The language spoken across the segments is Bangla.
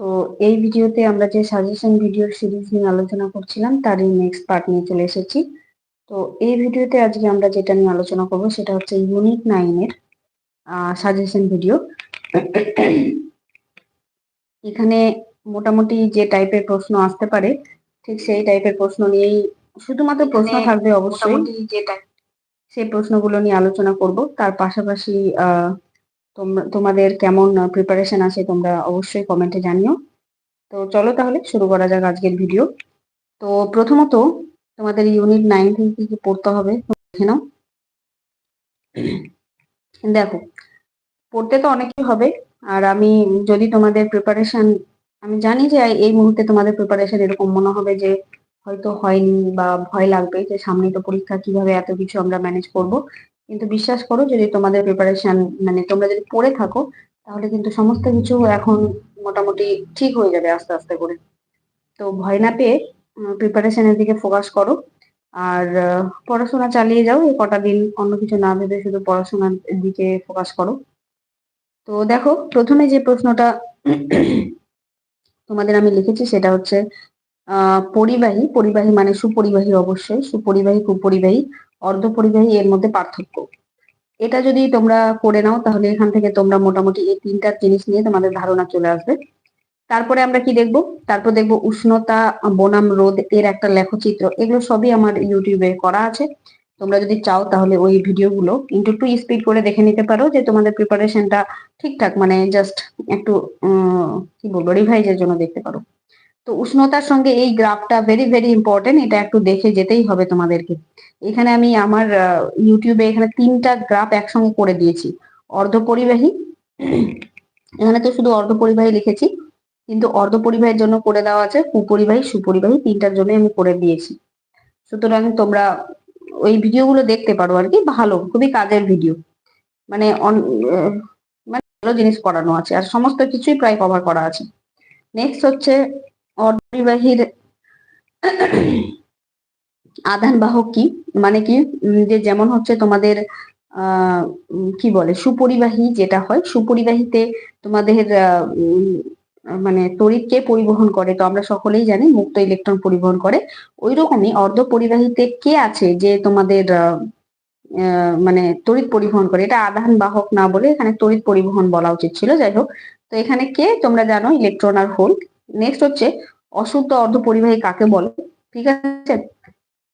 তো এই ভিডিওতে আমরা যে সাজেশন ভিডিওর সিরিজ নিয়ে আলোচনা করছিলাম তারই নেক্সট পার্ট নিয়ে চলে এসেছি। তো এই ভিডিওতে আজকে আমরা যেটা নিয়ে আলোচনা করব সেটা হচ্ছে ইউনিট নাইনের সাজেশন ভিডিও এখানে মোটামুটি যে টাইপের প্রশ্ন আসতে পারে ঠিক সেই টাইপের প্রশ্ন নিয়েই শুধুমাত্র প্রশ্ন থাকবে অবশ্যই। যেটা সেই প্রশ্নগুলো নিয়ে আলোচনা করব। তার পাশাপাশি আহ তোমাদের কেমন প্রিপারেশন আছে তোমরা অবশ্যই কমেন্টে জানিও। তো চলো তাহলে শুরু করা যাক আজকের ভিডিও তো প্রথমত তোমাদের ইউনিট নাইন থেকে কি পড়তে হবে দেখে নাও। দেখো, পড়তে তো অনেকই হবে, আর আমি যদি তোমাদের প্রিপারেশন আমি জানি যে এই মুহূর্তে তোমাদের প্রিপারেশন এরকম মনে হবে যে হয়তো হয়নি বা ভয় লাগবে যে সামনে তো পরীক্ষা কীভাবে এত কিছু আমরা ম্যানেজ করব। কিন্তু বিশ্বাস করো যদি তোমাদের প্রিপারেশন মানে তোমরা যদি পড়ে থাকো, তাহলে কিন্তু সমস্ত কিছু এখন মোটামুটি ঠিক হয়ে যাবে আস্তে আস্তে করে। তো ভয় না পেয়ে প্রিপারেশনের দিকে ফোকাস করো। আর পড়াশোনা চালিয়ে যাও, এই কটা দিন। অন্য কিছু না ভেবে শুধু পড়াশোনার দিকে ফোকাস করো। তো দেখো, প্রথমে যে প্রশ্নটা তোমাদের আমি লিখেছি সেটা হচ্ছে পরিবাহী পরিবাহী মানে সুপরিবাহী অবশ্যই, সুপরিবাহী, কুপরিবাহী। অর্ধপরিবাহী এর মধ্যে পার্থক্য। এটা যদি তোমরা করে নাও, তাহলে এখান থেকে তোমরা মোটামুটি এই তিনটা জিনিস নিয়ে তোমাদের ধারণা চলে আসবে। তারপরে আমরা কি দেখব? তারপর দেখব উষ্ণতা, বনাম রোদ এর একটা লেখচিত্র। এগুলো সবই আমার ইউটিউবে করা আছে। তোমরা যদি চাও, তাহলে ওই ভিডিওগুলো ইন্টু একটু স্পিড করে দেখে নিতে পারো যে তোমাদের প্রিপারেশনটা ঠিকঠাক মানে জাস্ট একটু কি বলব রিভাইজের জন্য দেখতে পারো। তো উষ্ণতার সঙ্গে এই গ্রাফটা ভেরি ভেরি ইম্পর্টেন্ট এটা একটু দেখে যেতেই হবে তোমাদেরকে। এখানে আমি আমার ইউটিউবে এখানে তিনটা গ্রাফ একসঙ্গে করে দিয়েছি। অর্ধপরিবাহী, এখানে তো শুধু অর্ধ অর্ধপরিবাহী লিখেছি, কিন্তু অর্ধ অর্ধপরিবাহীর জন্য করে দেওয়া আছে, কুপরিবাহী, সুপরিবাহী, তিনটার জন্য আমি করে দিয়েছি। সুতরাং তোমরা ওই ভিডিওগুলো দেখতে পারো আর কি, ভালো, খুবই কাজের ভিডিও। মানে মানে ভালো জিনিস করানো আছে, আর সমস্ত কিছুই প্রায় কভার করা আছে। নেক্সট হচ্ছে অপরিবাহীর আধান বাহক কি? মানে কি? যে যেমন হচ্ছে তোমাদের কি বলে? সুপরিবাহী যেটা হয়, সুপরিবাহীতে তোমাদের মানে তড়িৎ কে পরিবহন করে। তো আমরা সকলেই জানি মুক্ত ইলেকট্রন পরিবহন করে। ওই রকমই অর্ধ পরিবাহীতে কে আছে যে তোমাদের মানে তড়িৎ পরিবহন করে? এটা আধান বাহক না বলে এখানে তড়িৎ পরিবহন বলা উচিত ছিল। যাই হোক, তো এখানে কে তোমরা জানো? ইলেকট্রন আর হোল। নেক্সট হচ্ছে অশুদ্ধ অর্ধ পরিবাহী কাকে বলে? ঠিক আছে?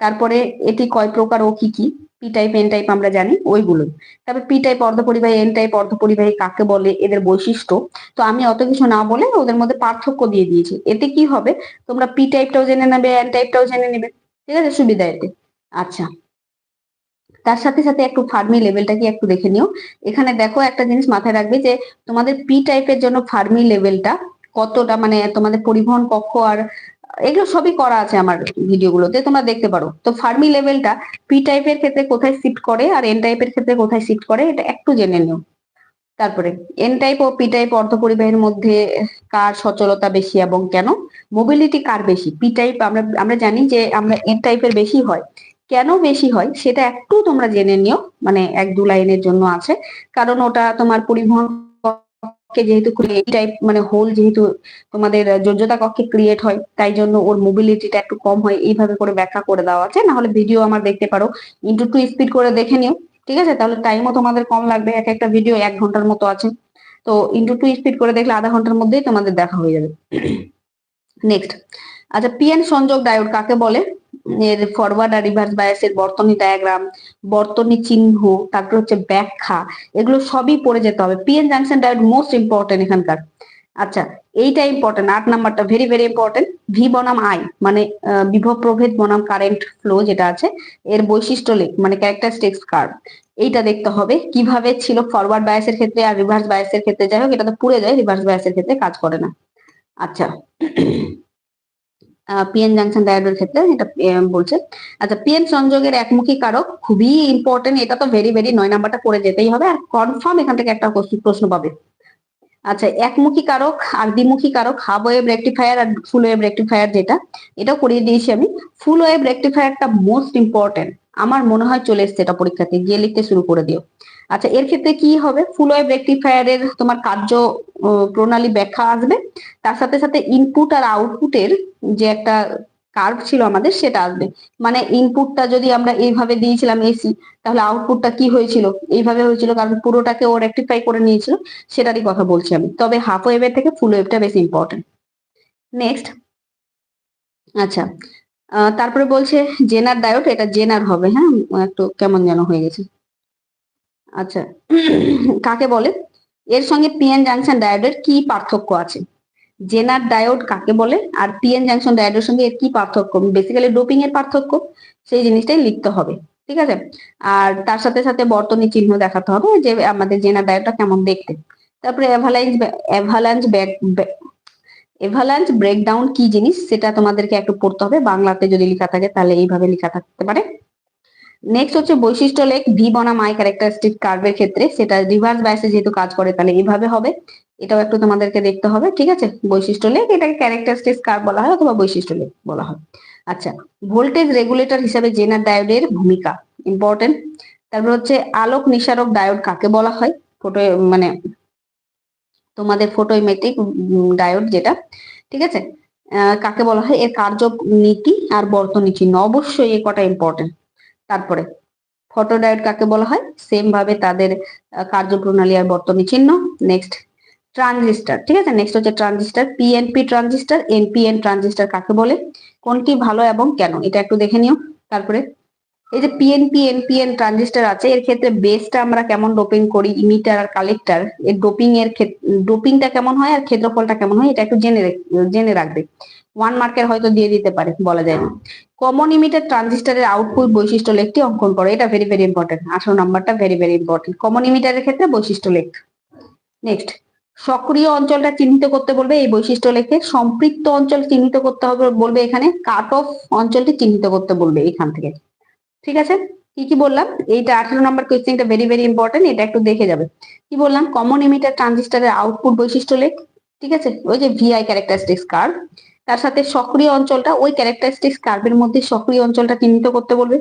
তারপরে এটি কয় প্রকার ও কি কি? পি টাইপ এন টাইপ আমরা জানি ওইগুলো তারপর পি টাইপ অর্ধপরিবাহী এন টাইপ অর্ধপরিবাহী কাকে বলে? এদের বৈশিষ্ট্য। তো আমি অত কিছু না বলে ওদের মধ্যে পার্থক্য দিয়ে দিয়েছি। এতে কি হবে? তোমরা পি টাইপটাও জেনে নেবে এন টাইপটাও জেনে নেবে। ঠিক আছে? সুবিধা এতে। আচ্ছা। তার সাথে সাথে একটু ফার্মি লেভেলটা কি একটু দেখে নিও। এখানে দেখো একটা জিনিস মাথায় রাখবে যে তোমাদের পি টাইপের জন্য ফার্মি লেভেলটা কতটা মানে তোমাদের পরিবহন কক্ষ আর এগুলো সবই করা আছে আমার ভিডিওগুলোতে, তোমরা দেখতে পারো। তো ফার্মি লেভেলটা পি টাইপের ক্ষেত্রে কোথায় শিফট করে আর এন টাইপের ক্ষেত্রে কোথায় শিফট করে, এটা একটু জেনে নিও। তারপরে এন টাইপ ও পি টাইপ অর্ধপরিবাহের মধ্যে কার সচলতা বেশি এবং কেন? মোবিলিটি কার বেশি? পি টাইপ আমরা আমরা জানি যে আমরা এন টাইপের বেশি হয়। কেন বেশি হয়? সেটা একটু তোমরা জেনে নিও মানে এক দু লাইনের জন্য আছে। কারণ ওটা তোমার পরিবহন কক্ষে যেহেতু এই টাইপ মানে হোল যেহেতু তোমাদের যোজ্যতা কক্ষে ক্রিয়েট হয়, তাই জন্য ওর মোবিলিটিটা একটু কম হয়, এইভাবে করে ব্যাখ্যা করে দেওয়া আছে। না হলে ভিডিও আমার দেখতে পারো। ইন্টু টু স্পিড করে দেখে নিও, ঠিক আছে? তাহলে টাইমও তোমাদের কম লাগবে, এক একটা ভিডিও এক ঘণ্টার মতো আছে। তো ইন্টু টু স্পিড করে দেখলে আধা ঘণ্টার মধ্যেই তোমাদের দেখা হয়ে যাবে। নেক্সট আচ্ছা পিএন সংযোগ ডায়োড কাকে বলে? এর ফরওয়ার্ড আর রিভার্স বায়াসের বর্তনী ডায়াগ্রাম বর্তনী চিহ্ন, তারপর হচ্ছে ব্যাখ্যা, এগুলো সবই পড়ে যেতে হবে। PN junction diode most important এখানকার। আচ্ছা এইটা ইম্পর্টেন্ট আট নাম্বারটা ভেরি ভেরি ইম্পর্টেন্ট ভি বনাম আই মানে বিভব প্রভেদ বনাম কারেন্ট ফ্লো যেটা আছে, এর বৈশিষ্ট্য লেখ মানে ক্যারেক্টারিস্টিক্স কার্ভ এইটা দেখতে হবে, কীভাবে ছিল ফরওয়ার্ড বায়াসের ক্ষেত্রে আর রিভার্স বায়াসের ক্ষেত্রে, যাই হোক, এটা তো পুড়ে যায় রিভার্স বায়াসের ক্ষেত্রে কাজ করে না। আচ্ছা পিএন জাংশন ডায়োডের ক্ষেত্রে, এটা বলছে। আচ্ছা পিএন সংযোগের একমুখী কারক খুবই ইম্পর্টেন্ট এটা তো ভেরি ভেরি নয় নাম্বারটা করে যেতেই হবে। আর কনফার্ম এখান থেকে একটা প্রশ্ন পাবে। আচ্ছা একমুখী কারক আর দ্বিমুখী কারক হাফ ওয়েভ রেকটিফায়ার আর ফুল ওয়েভ রেকটিফায়ার যেটা, এটাও করিয়ে দিয়েছি আমি। ফুল ওয়েভ রেকটিফায়ারটা মোস্ট ইম্পর্টেন্ট আমার মনে হয় চলে এসছে এটা পরীক্ষাতে। গিয়ে লিখতে শুরু করে দিও। আচ্ছা এর ক্ষেত্রে কি হবে? ফুল ওয়েভ রেকটিফায়ারের তোমার কার্য প্রণালী ব্যাখ্যা আসবে। তার সাথে সাথে ইনপুট আর আউটপুটের যে একটা কার্ভ ছিল আমাদের, সেটা আসবে। মানে ইনপুটটা যদি আমরা এইভাবে দিয়েছিলাম এসি তাহলে আউটপুটটা কি হয়েছিল? এইভাবে হয়েছিল, কারণ পুরোটাকে ও রেকটিফাই করে নিয়েছিল, সেটারই কথা বলছি আমি। তবে হাফ ওয়েভের থেকে ফুল ওয়েভটা বেশি ইম্পর্টেন্ট নেক্সট আচ্ছা। তারপরে বলছে জেনার ডায়োড এটা জেনার হবে হ্যাঁ? একটু কেমন যেন হয়ে গেছে। আচ্ছা। কাকে বলে? এর সঙ্গে পিএন জাংশন ডায়োডের কি পার্থক্য আছে? জেনার ডায়োড কাকে বলে? আর পিএন জাংশন ডায়োডের সঙ্গে এর কি পার্থক্য? বেসিক্যালি ডোপিং এর পার্থক্য, সেই জিনিসটাই লিখতে হবে, ঠিক আছে? আর তার সাথে সাথে বর্তনী চিহ্ন দেখাতে হবে যে আমাদের জেনার ডায়োডটা কেমন দেখতে। তারপরে avalanche avalanche back avalanche breakdown কি জিনিস? সেটা তোমাদেরকে একটু পড়তে হবে। বাংলাতে যদি লেখা থাকে, তাহলে এইভাবে লেখা থাকতে পারে। নেক্সট হচ্ছে বৈশিষ্ট্য লেখ ভি বনাম আই ক্যারেক্টারিস্টিক কার্ভের ক্ষেত্রে। সেটা রিভার্স বাইসে যেহেতু কাজ করে, তাহলে এইভাবে হবে। এটাও একটু তোমাদেরকে দেখতে হবে, ঠিক আছে? বৈশিষ্ট্য লেখ, এটাকে ক্যারেক্টারিস্টিক কার্ভ বলা হয় অথবা বৈশিষ্ট্য লেখ বলা হয়। আচ্ছা ভোল্টেজ রেগুলেটর হিসাবে জেনার ডায়োডের ভূমিকা ইম্পর্টেন্ট তারপর হচ্ছে আলোক নিসারক ডায়োড কাকে বলা হয়? ফটো মানে তোমাদের ফটোমেট্রিক ডায়োড যেটা, ঠিক আছে? কাকে বলা হয়? এর কার্যনীতি আর বর্তনী চিহ্ন অবশ্যই এ কটা ইম্পর্টেন্ট তারপরে ফটো ডায়েট কাকে বলা হয়? সেম ভাবে তাদের কার্যপ্রণালী আর বর্তনী চিহ্ন। নেক্সট ট্রানজিস্টার ঠিক আছে? নেক্সট হচ্ছে transistor PNP transistor NPN transistor কাকে বলে? কোনটি ভালো এবং কেন? এটা একটু দেখে নিও। তারপরে এই যে পিএনপি এনপিএন ট্রানজিস্টার আছে, এর ক্ষেত্রে বেসটা আমরা কেমন ডোপিং করি ইমিটার আর কালেক্টার এর ডোপিং এর ডোপিংটা কেমন হয় আর ক্ষেত্রফলটা কেমন হয়, এটা একটু জেনে জেনে রাখবে। ওয়ান মার্কের হয়তো দিয়ে দিতে পারে, বলা যায় না। কমন ইমিটার ট্রানজিস্টারের আউটপুট বৈশিষ্ট্য লেখটি অঙ্কন করো, এটা ভেরি ভেরি ইম্পর্টেন্ট আঠারো নাম্বারটা ভেরি ভেরি ইম্পর্টেন্ট কমন ইমিটারের ক্ষেত্রে বৈশিষ্ট্য লেখ। নেক্সট সক্রিয় অঞ্চলটা চিহ্নিত করতে বলবে এই বৈশিষ্ট্য লেখে। সম্পৃক্ত অঞ্চল চিহ্নিত করতে হবে বলবে এখানে। কাট অফ অঞ্চলটি চিহ্নিত করতে বলবে এখান থেকে। ঠিক আছে? কি কি বললাম? এইটা আঠারো নম্বর কোয়েশ্চেনটা ভেরি ভেরি ইম্পর্টেন্ট এটা একটু দেখে যাবে। কি বললাম? কমন ইমিটার ট্রানজিস্টারের আউটপুট বৈশিষ্ট্য লেখ। ঠিক আছে? ওই যে ভিআই ক্যারেক্টারিস্টিক্স কার্ভ তার সাথে সক্রিয় অঞ্চলটা ওই ক্যারেক্টারিস্টিক্স কার্ভের মধ্যে সক্রিয় অঞ্চলটা চিহ্নিত করতে বলবে।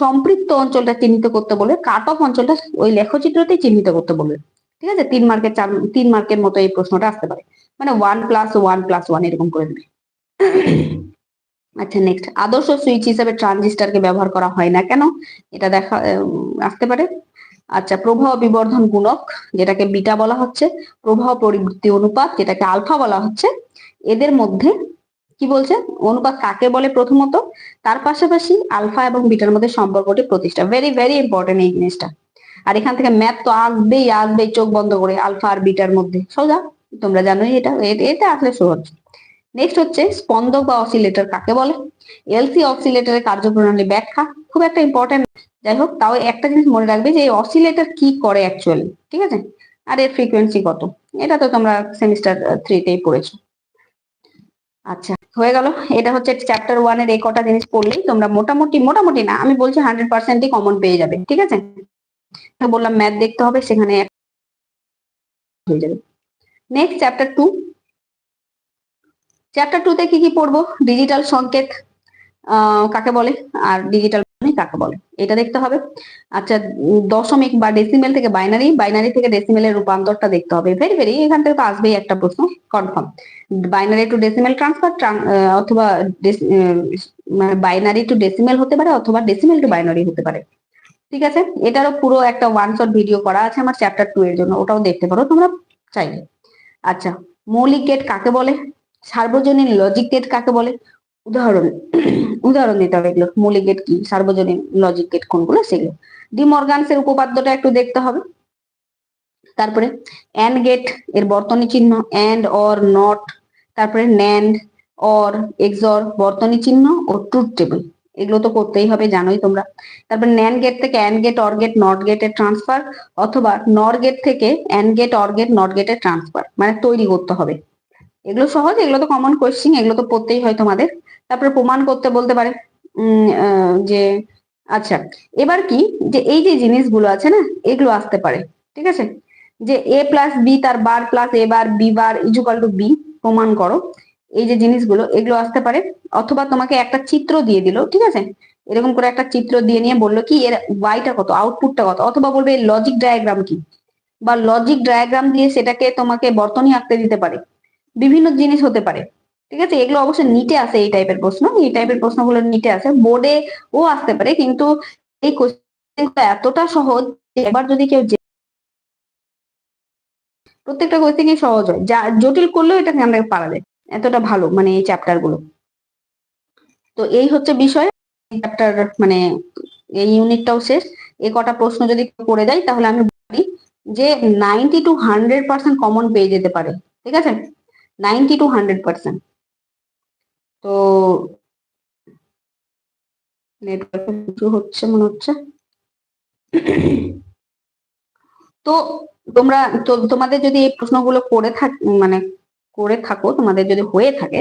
সম্পৃক্ত অঞ্চলটা চিহ্নিত করতে বলবে। কাট অফ অঞ্চলটা ওই লেখচিত্রতেই চিহ্নিত করতে বলবে। ঠিক আছে? তিন মার্কের চার, তিন মার্কের মতো এই প্রশ্নটা আসতে পারে। মানে one plus one plus one এরকম করে দেবে। আচ্ছা নেক্সট আদর্শ সুইচ হিসেবে ট্রানজিস্টারকে ব্যবহার করা হয় না কেন? এটা দেখা আসতে পারে। আচ্ছা প্রবাহ বিবর্ধন গুণক, যেটাকে বিটা বলা হচ্ছে, প্রবাহ পরিবৃত্তি অনুপাত, যেটাকে আলফা বলা হচ্ছে, এদের মধ্যে কি বলছে? অনুপাত কাকে বলে প্রথমত? তার পাশাপাশি আলফা এবং বিটার মধ্যে সম্পর্কটি প্রতিষ্ঠা। ভেরি ভেরি ইম্পর্টেন্ট এই জিনিসটা। আর এখান থেকে ম্যাথ তো আসবেই আসবেই, চোখ বন্ধ করে আলফা আর বিটার মধ্যে। সোজা, তোমরা জানোই এটা। এটা আসলে সহজ। নেক্সট হচ্ছে স্পন্দক বা অসিলেটর কাকে বলে? এলসি অসিলেটরের কার্যপ্রণালী ব্যাখ্যা খুব একটা ইম্পর্টেন্ট যাই হোক, তাও একটা জিনিস মনে রাখবে যে এই অসিলেটর কি করে অ্যাকচুয়ালি ঠিক আছে? আর এর ফ্রিকোয়েন্সি কত? এটা তো তোমরা সেমিস্টার থ্রিতেই পড়েছো। আচ্ছা হয়ে গেল। এটা হচ্ছে চ্যাপ্টার ওয়ানের এই কটা জিনিস পড়লেই তোমরা মোটামুটি মোটামুটি না, আমি বলছি হান্ড্রেড পার্সেন্টই কমন পেয়ে যাবে, ঠিক আছে? বললাম ম্যাথ দেখতে হবে, সেখানে হয়ে যাবে। Next chapter two chapter two তে কি কি পড়ব? ডিজিটাল সংকেত কাকে বলে? আর ডিজিটাল কাকে বলে? এটা দেখতে হবে। আচ্ছা দশমিক বা ডেসিমেল থেকে বাইনারি বাইনারি থেকে ডেসিমেলের রূপান্তরটা দেখতে হবে। ভেরি ভেরি এখান থেকে তো আসবেই একটা প্রশ্ন confirm binary to decimal transfer অথবা মানে বাইনারি টু ডেসিমেল হতে পারে, অথবা ডেসিমেল টু বাইনারি হতে পারে। ঠিক আছে? এটারও পুরো একটা ওয়ান শট ভিডিও করা আছে আমার চ্যাপ্টার টু এর জন্য। ওটাও দেখতে পারো, তোমরা চাইলে। আচ্ছা মৌলিক গেট কাকে বলে? সার্বজনীন লজিক গেট কাকে বলে? উদাহরণ উদাহরণ দিতে হবে এগুলো। মৌলিক গেট কি? সার্বজনীন লজিক গেট কোনগুলো? সেগুলো। ডিমর্গানস এর উপপাদ্যটা একটু দেখতে হবে। তারপরে অ্যান্ড গেটের বর্তনী চিহ্ন অ্যান্ড অর নট তারপরে ন্যান্ড অর এক্সর বর্তনী চিহ্ন ও ট্রুথ টেবিল এগুলো তো করতেই হবে, জানোই তোমরা। তারপর ন্যান গেট থেকে and gate or gate not গেটের ট্রান্সফার অথবা নর গেট থেকে and gate or gate not গেটের ট্রান্সফার মানে তৈরি করতে হবে। এগুলো সহজ, এগুলো তো কমন কোয়েশ্চেন এগুলো তো পড়তেই হয় তোমাদের। তারপরে প্রমাণ করতে বলতে পারে। যে আচ্ছা এবার কি? যে এই যে জিনিসগুলো আছে না, এগুলো আসতে পারে, ঠিক আছে? যে এ প্লাস বি তার bar plus A bar B bar equal to B প্রমাণ করো। এই যে জিনিসগুলো, এগুলো আসতে পারে। অথবা তোমাকে একটা চিত্র দিয়ে দিল, ঠিক আছে? এরকম করে একটা চিত্র দিয়ে নিয়ে বলল কি, এর ওয়াইটা কত আউটপুটটা কত? অথবা বলবে লজিক ডায়াগ্রাম কি? বা লজিক ডায়াগ্রাম দিয়ে সেটাকে তোমাকে বর্তনী আঁকতে দিতে পারে। বিভিন্ন জিনিস হতে পারে। ঠিক আছে? এগুলো অবশ্যই নিটে আসে এই টাইপের প্রশ্ন। এই টাইপের প্রশ্নগুলো নিটে আসে। বোর্ডে ও আসতে পারে, কিন্তু এই কোশ্চেন এতটা সহজ এবার যদি কেউ প্রত্যেকটা কোশ্চেনই সহজ হয়। যা জটিল করলেও এটাকে আমরা পারা যায়। এতটা ভালো মানে এই চ্যাপ্টারগুলো। তো এই হচ্ছে বিষয়। চ্যাপ্টার মানে এই ইউনিটটাও শেষ। এই কটা প্রশ্ন যদি করে যাই তাহলে আমি বলি যে ninety two hundred percent common পেয়ে যেতে পারে। ঠিক আছে? Ninety two hundred percent. তো নেটওয়ার্ক কিছু হচ্ছে মনে হচ্ছে। তো তোমরা তোমাদের যদি এই প্রশ্নগুলো করে থাক মানে করে থাকো, তোমাদের যদি হয়ে থাকে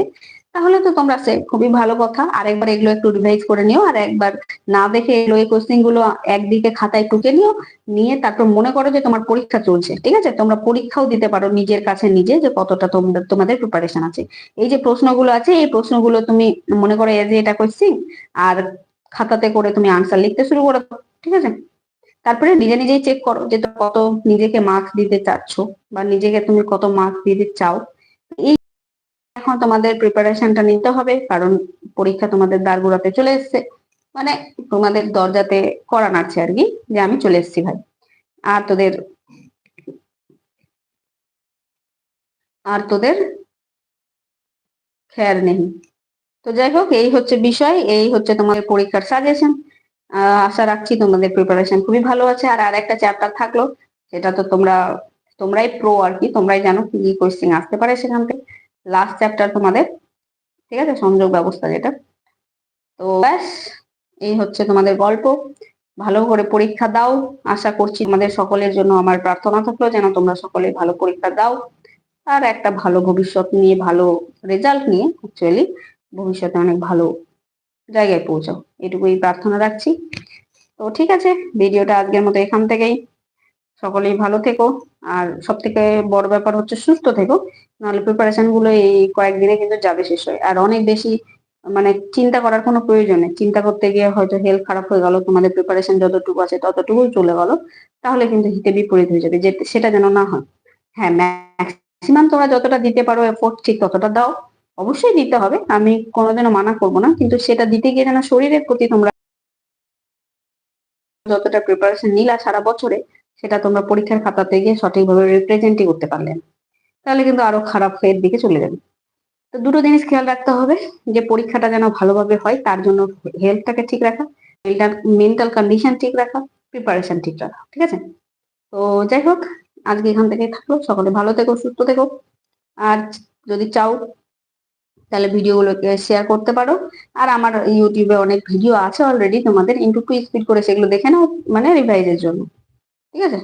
তাহলে তো তোমরা খুবই ভালো কথা। আরেকবার এগুলো একটু রিভাইজ করে নিও, আর একবার না দেখে এগুলো, এই কোশ্চেনগুলো একদিকে খাতায় টুকে নিও, নিয়ে তারপর মনে করো যে তোমার পরীক্ষা চলছে, ঠিক আছে? তোমরা পরীক্ষাও দিতে পারো নিজের কাছে নিজে যে কতটা তোমাদের তোমাদের প্রিপারেশন আছে। এই যে প্রশ্নগুলো আছে, এই প্রশ্নগুলো তুমি মনে করো যে এটা কোশ্চেন আর খাতাতে করে তুমি আনসার লিখতে শুরু করো ঠিক আছে? তারপরে নিজে নিজেই চেক করো যে কত নিজেকে মার্কস দিতে চাচ্ছ, বা নিজেকে তুমি কত মার্কস দিতে চাও। এই এখন তোমাদের প্রিপারেশনটা নিতে হবে, কারণ পরীক্ষা তোমাদের দ্বারগুড়াতে চলে এসছে। মানে তোমাদের দরজাতে করা নাড়ছে আর কি, যে আমি চলে এসেছি ভাই। আর তোদের আর তোদের খেয়াল নেই। তো যাই হোক, এই হচ্ছে বিষয়, এই হচ্ছে তোমাদের পরীক্ষার সাজেশন আশা রাখছি তোমাদের প্রিপারেশন খুবই ভালো আছে। আর আর একটা চ্যাপ্টার থাকল, সেটা তো তোমরা, তোমরাই প্রো আর কি, তোমরাই জানো কি কি কোয়েশ্চেন আসতে পারে সেখান থেকে। লাস্ট চ্যাপ্টার তোমাদের, ঠিক আছে? সংযোগ ব্যবস্থা যেটা। তো ব্যাস, এই হচ্ছে তোমাদের গল্প। ভালো করে পরীক্ষা দাও। আশা করছি তোমাদের সকলের জন্য আমার প্রার্থনা থাকল, যেন তোমরা সকলে ভালো পরীক্ষা দাও। আর একটা ভালো ভবিষ্যৎ নিয়ে, ভালো রেজাল্ট নিয়ে অ্যাকচুয়ালি ভবিষ্যতে অনেক ভালো জায়গায় পৌঁছাও। এটুকুই প্রার্থনা রাখছি। তো ঠিক আছে ভিডিওটা আজকের মতো এখান থেকেই। সকলেই ভালো থেকো। আর সব থেকে বড় ব্যাপার হচ্ছে সুস্থ থেকো। নাহলে প্রিপারেশনগুলো এই কয়েকদিনে কিন্তু যাবে শেষ হয়। আর অনেক বেশি মানে চিন্তা করার কোনো প্রয়োজন নেই। চিন্তা করতে গিয়ে হয়তো হেলথ খারাপ হয়ে গেল, তোমাদের প্রিপারেশন যতটুকু আছে ততটুকুই চলে গেল, তাহলে কিন্তু হিতে বিপরীত হয়ে যাবে। যে সেটা যেন না হয়। হ্যাঁ ম্যাক্সিমাম তোমরা যতটা দিতে পারো এফোর্ট ঠিক ততটা দাও। অবশ্যই দিতে হবে। আমি কোনোদিনও মানা করব না। কিন্তু সেটা দিতে গিয়ে যেন শরীরের প্রতি তোমরা যতটা প্রিপারেশন নিলা সারা বছরে সেটা তোমরা পরীক্ষার খাতাতে গিয়ে সঠিকভাবে রিপ্রেজেন্টই করতে পারলে। তাহলে কিন্তু আরও খারাপ এর দিকে চলে যাবে। তো দুটো জিনিস খেয়াল রাখতে হবে, যে পরীক্ষাটা যেন ভালোভাবে হয়, তার জন্য হেলথটাকে ঠিক রাখা মেন্টাল কন্ডিশন ঠিক রাখা প্রিপারেশন ঠিক রাখা, ঠিক আছে? তো যাই হোক, আজকে এখান থেকে থাকল। সকলে ভালো থেকো, সুস্থ থেকো। আর যদি চাও, তাহলে ভিডিওগুলোকে শেয়ার করতে পারো। আর আমার ইউটিউবে অনেক ভিডিও আছে অলরেডি তোমাদের। ইন্টু টু স্পিড করে সেগুলো দেখে নাও মানে রিভাইজের জন্য। ঠিক আছে?